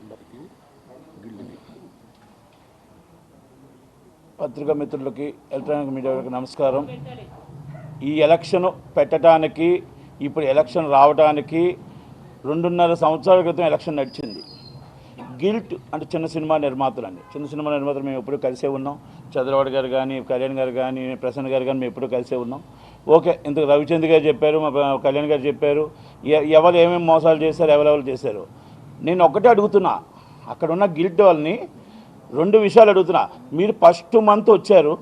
అందరికీ పత్రికా మిత్రులకి ఎలక్ట్రానిక్ మీడియాకి నమస్కారం. ఈ ఎలక్షన్ పెట్టడానికి ఇప్పుడు ఎలక్షన్ రావడానికి రెండున్నర సంవత్సరాల క్రితం ఎలక్షన్ నడిచింది. గిల్ట్ అంటే చిన్న సినిమా నిర్మాతలు అండి చిన్న సినిమా నిర్మాతలు మేము ఎప్పుడూ కలిసే ఉన్నాం. చంద్రబాబు గారు కానీ కళ్యాణ్ గారు కానీ ప్రసన్న గారు కానీ మేము ఎప్పుడూ కలిసే ఉన్నాం. ఓకే ఇంత రవిచంద్ర గారు చెప్పారు మా కళ్యాణ్ గారు చెప్పారు. ఎవరు ఏమేమి మోసాలు చేశారు ఎవరెవరు చేశారు? నేను ఒకటే అడుగుతున్నా. అక్కడ ఉన్న గిల్ట్ వాళ్ళని రెండు విషయాలు అడుగుతున్నా. మీరు ఫస్ట్ మంత్ వచ్చారు.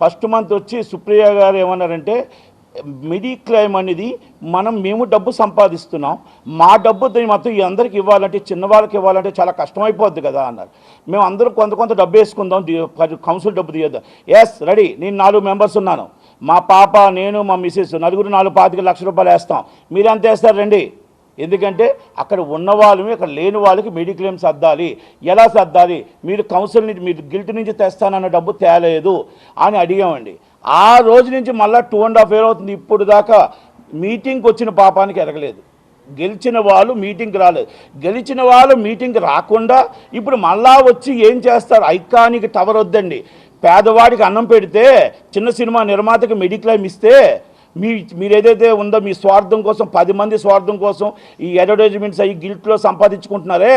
ఫస్ట్ మంత్ వచ్చి సుప్రియ గారు ఏమన్నారంటే మిడి క్లైమ్ అనేది మనం మేము డబ్బు సంపాదిస్తున్నాం. మా డబ్బు దీన్ని మొత్తం ఈ అందరికి ఇవ్వాలంటే చిన్న వాళ్ళకి ఇవ్వాలంటే చాలా కష్టమైపోద్ది కదా అన్నారు. మేము అందరం కొంత కొంత డబ్బు వేసుకుందాం కౌన్సిల్ డబ్బు తీయద్దాం. ఎస్ రెడీ నేను నాలుగు మెంబర్స్ ఉన్నాను. మా పాప నేను మా మిసెస్ నలుగురు నాలుగు పాతిక లక్ష రూపాయలు వేస్తాం. మీరు ఎంత వేస్తారు? రండి. ఎందుకంటే అక్కడ ఉన్న వాళ్ళమే అక్కడ లేని వాళ్ళకి మెడిక్లెయిమ్ సర్దాలి. ఎలా సర్దాలి? మీరు కౌన్సిల్ నుంచి మీరు గిల్ట్ నుంచి తెస్తానన్న డబ్బు తేలేదు అని అడిగామండి. ఆ రోజు నుంచి మళ్ళీ టూ అండ్ హాఫ్ ఇయర్ అవుతుంది. ఇప్పుడు దాకా మీటింగ్కి వచ్చిన పాపానికి ఎరగలేదు. గెలిచిన వాళ్ళు మీటింగ్కి రాలేదు. గెలిచిన వాళ్ళు మీటింగ్కి రాకుండా ఇప్పుడు మళ్ళా వచ్చి ఏం చేస్తారు? ఐకానిక్ టవర్ వద్దండి. పేదవాడికి అన్నం పెడితే చిన్న సినిమా నిర్మాతకి మెడిక్లైమ్ ఇస్తే మీ మీరు ఏదైతే ఉందో మీ స్వార్థం కోసం పది మంది స్వార్థం కోసం ఈ అడ్వర్టైజ్మెంట్స్ అవి గిల్ట్లో సంపాదించుకుంటున్నారే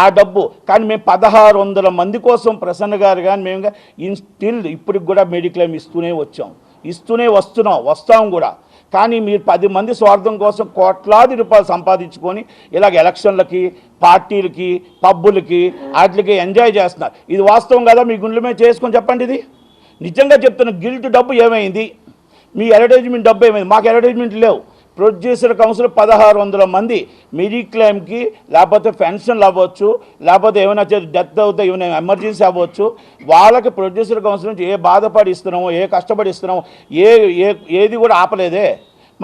ఆ డబ్బు. కానీ మేము పదహారు వందల మంది కోసం ప్రసన్న గారు కానీ మేము ఇన్ స్టిల్ ఇప్పటికి కూడా మెడిక్లైమ్ ఇస్తూనే వచ్చాం. ఇస్తూనే వస్తున్నాం వస్తాం కూడా. కానీ మీరు పది మంది స్వార్థం కోసం కోట్లాది రూపాయలు సంపాదించుకొని ఇలాగ ఎలక్షన్లకి పార్టీలకి పబ్బులకి వాటికి ఎంజాయ్ చేస్తున్నారు. ఇది వాస్తవం కదా మీ గుండెల మీద చేసుకొని చెప్పండి ఇది. నిజంగా చెప్తున్న గిల్ట్ డబ్బు ఏమైంది? మీ అడ్వర్టైజ్మెంట్ డెబ్బై ఏమైంది? మాకు అడ్వర్టైజ్మెంట్ లేవు. ప్రొడ్యూసర్ కౌన్సిల్ పదహారు వందల మంది. మెడిక్లైమ్కి లేకపోతే పెన్షన్లు అవ్వచ్చు లేకపోతే ఏమైనా డెత్ అవుతాయి ఏమైనా ఎమర్జెన్సీ అవ్వచ్చు. వాళ్ళకి ప్రొడ్యూసర్ కౌన్సిల్ నుంచి ఏ బాధపడి ఇస్తున్నామో ఏ కష్టపడి ఇస్తున్నామో ఏ ఏది కూడా ఆపలేదే.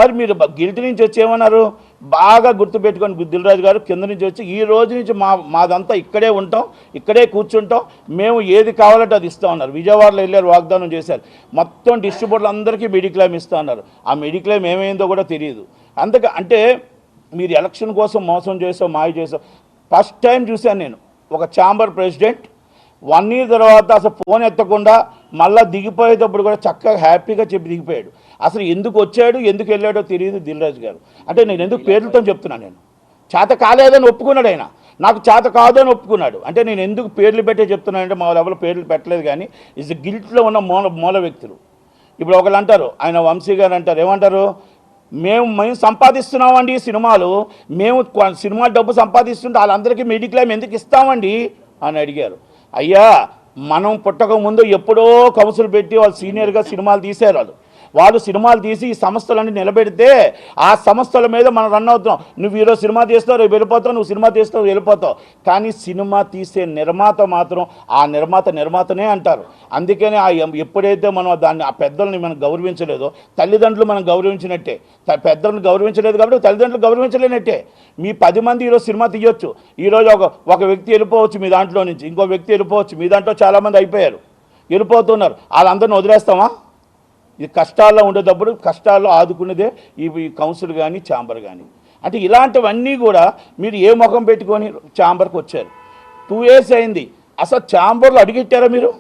మరి మీరు గిల్టీ నుంచి వచ్చి ఏమన్నారు? బాగా గుర్తుపెట్టుకొని దిల్రాజు గారు కింద నుంచి వచ్చి ఈ రోజు నుంచి మా మాదంతా ఇక్కడే ఉంటాం ఇక్కడే కూర్చుంటాం మేము ఏది కావాలంటే అది ఇస్తా ఉన్నారు విజయవాడలో వెళ్ళారు వాగ్దానం చేశారు. మొత్తం డిస్ట్రిబ్యూటర్లు అందరికీ మెడిక్లైమ్ ఇస్తా ఉన్నారు ఆ మెడిక్లైమ్ ఏమైందో కూడా తెలియదు. అందుకే అంటే మీరు ఎలక్షన్ కోసం మోసం చేసాం మాయ చేసాం ఫస్ట్ టైం చూశాను నేను ఒక ఛాంబర్ ప్రెసిడెంట్ వన్ ఇయర్ తర్వాత అసలు ఫోన్ ఎత్తకుండా మళ్ళీ దిగిపోయేటప్పుడు కూడా చక్కగా హ్యాపీగా చెప్పి దిగిపోయాడు. అసలు ఎందుకు వచ్చాడు ఎందుకు వెళ్ళాడో తెలియదు దిల్రాజు గారు. అంటే నేను ఎందుకు పేర్లతో చెప్తున్నాను నేను. చేత కాలేదని ఒప్పుకున్నాడు ఆయన. నాకు చేత కాదు అని ఒప్పుకున్నాడు. అంటే నేను ఎందుకు పేర్లు పెట్టే చెప్తున్నానంటే మా ఎవరు పేర్లు పెట్టలేదు కానీ ఇస్ గిల్ట్లో ఉన్న మూల మూల వ్యక్తులు. ఇప్పుడు ఒకళ్ళు అంటారు ఆయన వంశీ గారు అంటారు ఏమంటారు? మేము మేము సంపాదిస్తున్నామండి ఈ సినిమాలు. మేము సినిమా డబ్బు సంపాదిస్తుంటే వాళ్ళందరికీ మెడిక్లైమ్ ఎందుకు ఇస్తామండి? అని అడిగారు. అయ్యా మనం పుట్టక ముందు ఎప్పుడో కౌన్సిల్ పెట్టి వాళ్ళు సీనియర్గా సినిమాలు తీశారు వాళ్ళు. వాళ్ళు సినిమాలు తీసి ఈ సంస్థలన్నీ నిలబెడితే ఆ సంస్థల మీద మనం రన్ అవుతున్నాం. నువ్వు ఈరోజు సినిమా తీస్తావు రేపు వెళ్ళిపోతావు నువ్వు సినిమా తీస్తావు వెళ్ళిపోతావు. కానీ సినిమా తీసే నిర్మాత మాత్రం ఆ నిర్మాత నిర్మాతనే అంటారు. అందుకని ఆ ఎప్పుడైతే మనం దాన్ని ఆ పెద్దల్ని మనం గౌరవించలేదో తల్లిదండ్రులు మనం గౌరవించినట్టే పెద్దలను గౌరవించలేదు కాబట్టి తల్లిదండ్రులు గౌరవించలేనట్టే. మీ పది మంది ఈరోజు సినిమా తీయొచ్చు. ఈరోజు ఒక ఒక వ్యక్తి వెళ్ళిపోవచ్చు మీ దాంట్లో నుంచి ఇంకో వ్యక్తి వెళ్ళిపోవచ్చు. మీ దాంట్లో చాలామంది అయిపోయారు. వెళ్ళిపోతున్నారు. వాళ్ళందరిని వదిలేస్తామా? ఇది కష్టాల్లో ఉండేటప్పుడు కష్టాల్లో ఆదుకునేదే ఈ కౌన్సిల్ కానీ ఛాంబర్ కానీ అంటే ఇలాంటివన్నీ కూడా మీరు ఏ ముఖం పెట్టుకొని ఛాంబర్కి వచ్చారు? టూ ఇయర్స్ అయింది. అసలు ఛాంబర్లో అడిగెట్టారా మీరు?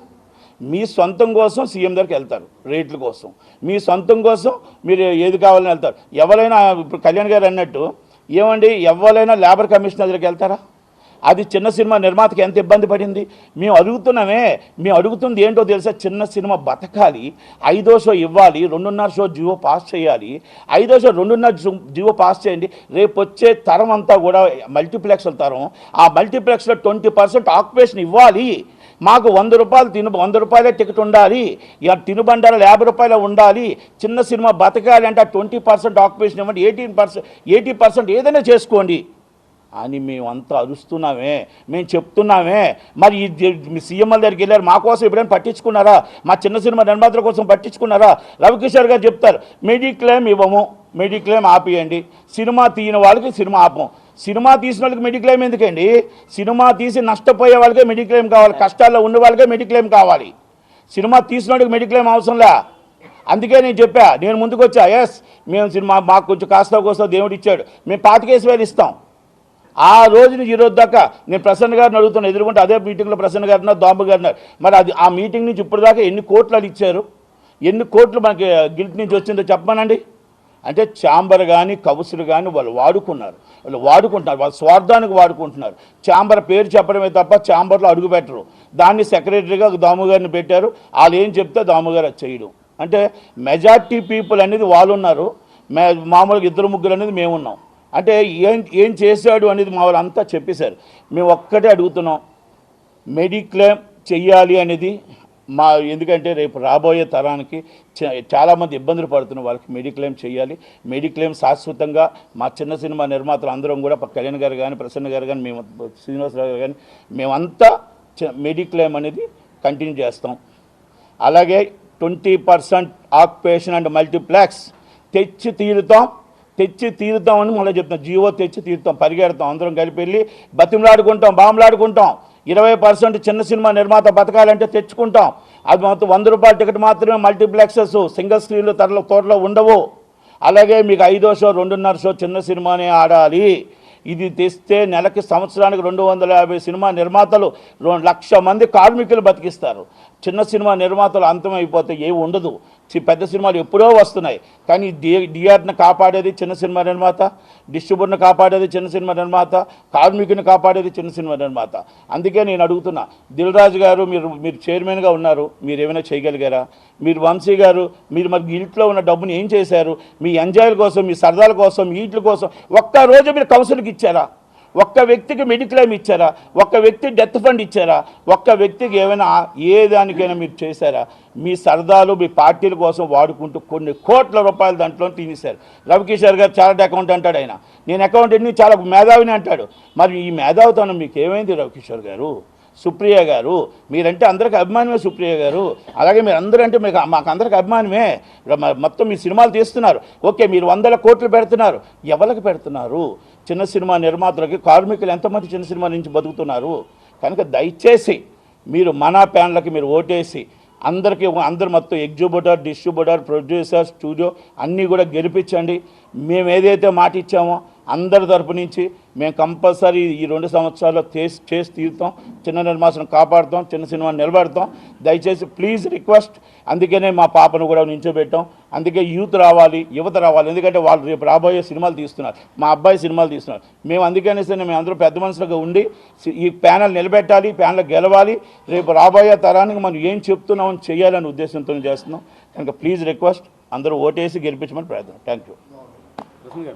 మీ సొంతం కోసం సీఎం దగ్గరికి వెళ్తారు రేట్ల కోసం. మీ సొంతం కోసం మీరు ఏది కావాలని వెళ్తారు? ఎవరైనా ఇప్పుడు కళ్యాణ్ గారు అన్నట్టు ఏమండి ఎవరైనా లేబర్ కమిషన్ దగ్గరికి వెళ్తారా? అది చిన్న సినిమా నిర్మాతకి ఎంత ఇబ్బంది పడింది? మేము అడుగుతున్నామే. మేము అడుగుతుంది ఏంటో తెలుసా? చిన్న సినిమా బతకాలి. ఐదో షో ఇవ్వాలి. రెండున్నర షో జియో పాస్ చేయాలి. ఐదో షో రెండున్నర జియో పాస్ చేయండి. రేపు వచ్చే తరం అంతా కూడా మల్టీప్లెక్స్ల తరం. ఆ మల్టీప్లెక్స్లో ట్వంటీ పర్సెంట్ ఆక్యుపేషన్ ఇవ్వాలి. మాకు వంద రూపాయలు తిను వంద రూపాయలే టికెట్ ఉండాలి. ఇక తినుబండారాలు యాభై రూపాయలు ఉండాలి. చిన్న సినిమా బతకాలి అంటే ట్వంటీ పర్సెంట్ ఆక్యుపేషన్ ఇవ్వండి. ఎయిటీన్ పర్సెంట్ ఎయిటీ పర్సెంట్ ఏదైనా చేసుకోండి. అని మేమంతా అరుస్తున్నామే మేము చెప్తున్నామే. మరి ఈ ది- సీఎంఎల్ దగ్గరికి వెళ్ళారు మా కోసం ఎప్పుడైనా పట్టించుకున్నారా? మా చిన్న సినిమా నిర్మాతల కోసం పట్టించుకున్నారా? రవికిషోర్ గారు చెప్తారు మెడిక్లెయిమ్ ఇవ్వము మెడిక్లెయిమ్ ఆపేయండి. సినిమా తీయని వాళ్ళకి సినిమా ఆపం సినిమా తీసిన వాళ్ళకి మెడిక్లెయిమ్ ఎందుకండి? సినిమా తీసి నష్టపోయే వాళ్ళకే మెడిక్లెయిమ్ కావాలి కష్టాల్లో ఉన్న వాళ్ళకే మెడిక్లెయిమ్ కావాలి. సినిమా తీసిన వాళ్ళకి మెడిక్లెయిమ్ అవసరంలా అందుకే నేను చెప్పా నేను ముందుకు వచ్చా ఎస్ మేము సినిమా మాకు కొంచెం కాస్త కోస్తా దేవుడు ఇచ్చాడు మేము పాతికేసి వేలు ఇస్తాం. ఆ రోజు నుంచి దాకా నేను ప్రసన్న గారిని అడుగుతాను ఎదుర్కొంటే అదే మీటింగ్లో ప్రసన్న గారు ఉన్నారు దాంబు మరి అది ఆ మీటింగ్ నుంచి ఇప్పటిదాకా దాకా ఎన్ని కోట్లు అది ఇచ్చారు? ఎన్ని కోట్లు మనకి గిల్ట్ నుంచి వచ్చిందో చెప్పమనండి. అంటే ఛాంబర్ కానీ కౌసులు కానీ వాళ్ళు వాడుకున్నారు. వాళ్ళు వాడుకుంటున్నారు వాళ్ళ స్వార్థానికి వాడుకుంటున్నారు. ఛాంబర్ పేరు చెప్పడమే తప్ప ఛాంబర్లో అడుగు పెట్టరు. దాన్ని సెక్రటరీగా దాము గారిని పెట్టారు. వాళ్ళు ఏం చెప్తే దాము గారు అది చేయడం. అంటే మెజార్టీ పీపుల్ అనేది వాళ్ళు ఉన్నారు. మామూలుగా ఇద్దరు ముగ్గురు అనేది మేము ఉన్నాం. అంటే ఏం ఏం చేశాడు అనేది మా వాళ్ళు అంతా చెప్పేశారు. మేము ఒక్కటే అడుగుతున్నాం. మెడిక్లెయిమ్ చెయ్యాలి అనేది మా ఎందుకంటే రేపు రాబోయే తరానికి చ- చాలామంది ఇబ్బందులు పడుతున్న వాళ్ళకి మెడిక్లెయిమ్ చేయాలి మెడిక్లెయిమ్ శాశ్వతంగా మా చిన్న సినిమా నిర్మాతలు అందరం కూడా కళ్యాణ్ గారు కానీ ప్రసన్న గారు కానీ మేము శ్రీనివాసరావు గారు కానీ మేమంతా మెడిక్లెయిమ్ అనేది కంటిన్యూ చేస్తాం. అలాగే twenty percent occupation and multiplex తెచ్చి తీరుతాం. తెచ్చి తీరుతామని మళ్ళీ చెప్తాం జీవో తెచ్చి తీరుతాం పరిగెడతాం అందరం కలిపి వెళ్ళి బతిమలాడుకుంటాం బాంబులాడుకుంటాం. ఇరవై పర్సెంట్ చిన్న సినిమా నిర్మాత బతకాలంటే తెచ్చుకుంటాం. అది మొత్తం వంద రూపాయల టికెట్ మాత్రమే మల్టీప్లెక్సెస్ సింగిల్ స్క్రీన్లు తరల తోటలో ఉండవు. అలాగే మీకు ఐదో షో రెండున్నర షో చిన్న సినిమానే ఆడాలి. ఇది తెస్తే నెలకి సంవత్సరానికి రెండు వందల యాభై సినిమా నిర్మాతలు రెండు లక్ష మంది కార్మికులు బతికిస్తారు. చిన్న సినిమా నిర్మాతలు అంతమైపోతే ఏమి ఉండదు. పెద్ద సినిమాలు ఎప్పుడో వస్తున్నాయి. కానీ డి డిఆర్ని కాపాడేది చిన్న సినిమా నిర్మాత డిస్ట్రిబ్యూటర్ని కాపాడేది చిన్న సినిమా నిర్మాత కార్మికుని కాపాడేది చిన్న సినిమా నిర్మాత. అందుకే నేను అడుగుతున్నా దిల్ రాజు గారు మీరు మీరు చైర్మన్గా ఉన్నారు మీరు ఏమైనా చేయగలిగారా? మీరు వంశీ గారు మీరు మరి ఇంట్లో ఉన్న డబ్బుని ఏం చేశారు? మీ ఎంజాయ్ల కోసం మీ సరదాల కోసం మీ ఇంట్ల కోసం ఒక్క రోజు మీరు కౌన్సిల్కి ఇచ్చారా? ఒక్క వ్యక్తికి మెడిక్లెయిమ్ ఇచ్చారా? ఒక్క వ్యక్తి డెత్ ఫండ్ ఇచ్చారా? ఒక్క వ్యక్తికి ఏమైనా ఏ దానికైనా మీరు చేశారా? మీ సరదాలు మీ పార్టీల కోసం వాడుకుంటూ కొన్ని కోట్ల రూపాయలు దాంట్లో తినేశారు. రవికిషోర్ గారు చార్ట్ అకౌంట్ అంటాడు ఆయన. నేను అకౌంటెంట్ని చాలా మేధావిని అంటాడు. మరి ఈ మేధావితనం మీకు ఏమైంది రవికిషోర్ గారు? సుప్రియ గారు. మీరంటే అందరికి అభిమానమే సుప్రియ గారు. అలాగే మీరు అందరూ అంటే మీకు మాకు అందరికి అభిమానమే మొత్తం మీ సినిమాలు తీస్తున్నారు. ఓకే మీరు వందల కోట్లు పెడుతున్నారు. ఎవరికి పెడుతున్నారు? చిన్న సినిమా నిర్మాతలకి కార్మికులు ఎంతమంది చిన్న సినిమా నుంచి బతుకుతున్నారు? కనుక దయచేసి మీరు మన ప్యాన్లకి మీరు ఓటేసి అందరికీ అందరు మొత్తం ఎగ్జిబ్యూటర్ డిస్ట్రిబ్యూటర్ ప్రొడ్యూసర్ స్టూడియో అన్నీ కూడా గెలిపించండి. మేము ఏదైతే మాట ఇచ్చామో అందరి తరపు నుంచి మేము కంపల్సరీ ఈ రెండు సంవత్సరాల్లో చేసి చేసి తీరుతాం. చిన్న నిర్మాసం కాపాడుతాం చిన్న సినిమా నిలబెడతాం. దయచేసి ప్లీజ్ రిక్వెస్ట్. అందుకనే మా పాపను కూడా నించోబెట్టాం. అందుకే యూత్ రావాలి యువత రావాలి. ఎందుకంటే వాళ్ళు రేపు రాబోయే సినిమాలు తీస్తున్నారు. మా అబ్బాయి సినిమాలు తీస్తున్నారు. మేము అందుకనే సరే మేము అందరూ పెద్ద మనుషులుగా ఉండి ఈ ప్యానల్ నిలబెట్టాలి ప్యానల్ గెలవాలి. రేపు రాబోయే తరానికి మనం ఏం చెప్తున్నామని చేయాలనే ఉద్దేశంతో చేస్తున్నాం. కనుక ప్లీజ్ రిక్వెస్ట్. అందరూ ఓటేసి గెలిపించమని ప్రయత్నం థ్యాంక్ యూ. ಹಂಗೆ